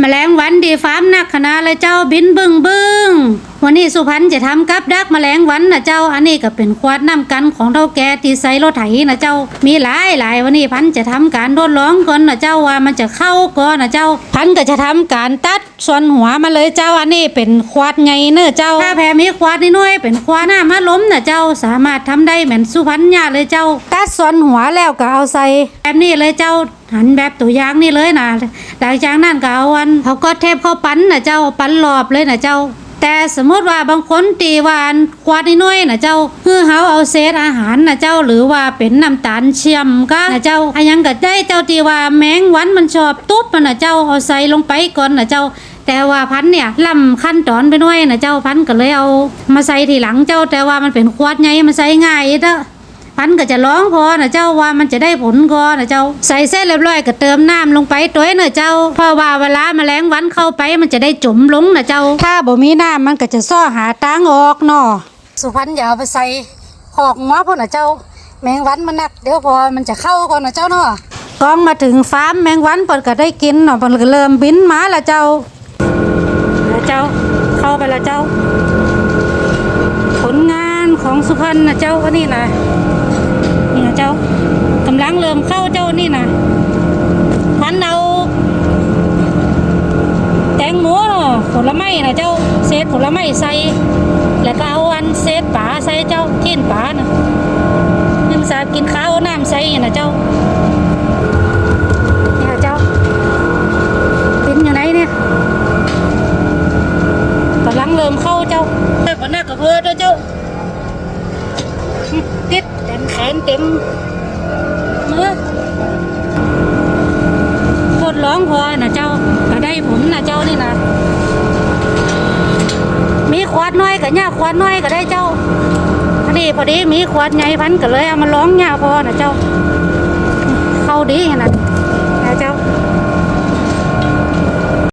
แมลงวันดีฟ้ามนักขนาดเลยเจ้าบินบึ้งบึ้งวันนี้สุพรรณจะทำกับดักแมลงวันนะเจ้า อันนี้ก็เป็นควาดน้ำกันของเท่าแก่ที่ใส่รถไถนะเจ้า มีหลายหลายวันนี้พันจะทำการทดลองก่อนนะเจ้าว่ามันจะเข้าก่อนนะเจ้า พันก็จะทำการตัดส่วนหัวมาเลยเจ้า อันนี้เป็นควาดไงเนอะเจ้าถ้าแพ้มีควาดนิดหน่อยเป็นควาดหน้ามาล้มนะเจ้าสามารถทำได้เหมือนสุพรรณญาเลยเจ้า ตัดส่วนหัวแล้วก็เอาใส่แบบนี้เลยเจ้าหันแบบตัวอย่างนี่เลยนะหลังจากนั้นก็เอาอันเขาก็เทปเข้าปั้นนะเจ้าปั้นรอบเลยนะเจ้า แต่สมมติว่าบางคนตีวานควาดน้อยๆนะเจ้าคือเขาเอาเศษอาหารนะเจ้าหรือว่าเป็นน้ำตาลเชื่อมก็นะเจ้าอยังก็ได้เจ้าตีว่าแมงวันมันชอบตุ๊บมันนะเจ้าเอาใส่ลงไปก่อนนะเจ้าแต่ว่าพันเนี่ยล่ำขั้นตอนไปหน้อยนะเจ้าพันก็เลยเอามาใส่ทีหลังเจ้าแต่ว่ามันเป็นควาดไงมันใส่ง่ายเด้อ พันก็จะร้องพอนะเจ้าว่ามันจะได้ผลก็นะเจ้า ใส่เส้นเรียบร้อยก็เติมน้ำลงไปตัวนะเจ้าเพราะว่าเวลาแมลงวันเข้าไปมันจะได้จุ่มลงนะเจ้า ถ้าบ่มีน้ำมันก็จะซ่อหาทางออกเนาะสุพรรณอย่าเอาไปใส่ขอกหัวพ่อนะเจ้า แมงวันมันหนักเดี๋ยวพอมันจะเข้าก่อนนะเจ้าเนาะกองมาถึงฟาร์มแมงวันเปิดก็ได้กินเนาะเปิดก็เริ่มบินมาแล้วเจ้าแล้วเจ้า เข้าไปแล้วเจ้า ผลงานของสุพรรณนะเจ้าอันนี้นะ นี่นะเจ้ากำลังเริ่มเข้าเจ้านี่นะพันเอาแตงโมเนาะผลไม้นะเจ้าเศษผลไม้ใส่แล้วก็เอาอันเศษป่าใส่เจ้าทิ้นป่านะนี่มันสากินข้าวเอาน้ำใส่นะเจ้านี่นะเจ้ากินอยู่ไหนเนี่ยกำลังเริ่มเข้าเจ้าแต่ก็น่ากระเพื่อเจ้า ติดเต็มแขนเต็มมือโคตรร้องพอนะเจ้าก็ได้ผมนะเจ้านี่นะมีควดน้อยกับหญ้าควดน้อยก็ได้เจ้าอันนี้พอดีมีควดใหญ่พันก็เลยเอามาร้องหญ้าพอนะเจ้า เข้าดีนะ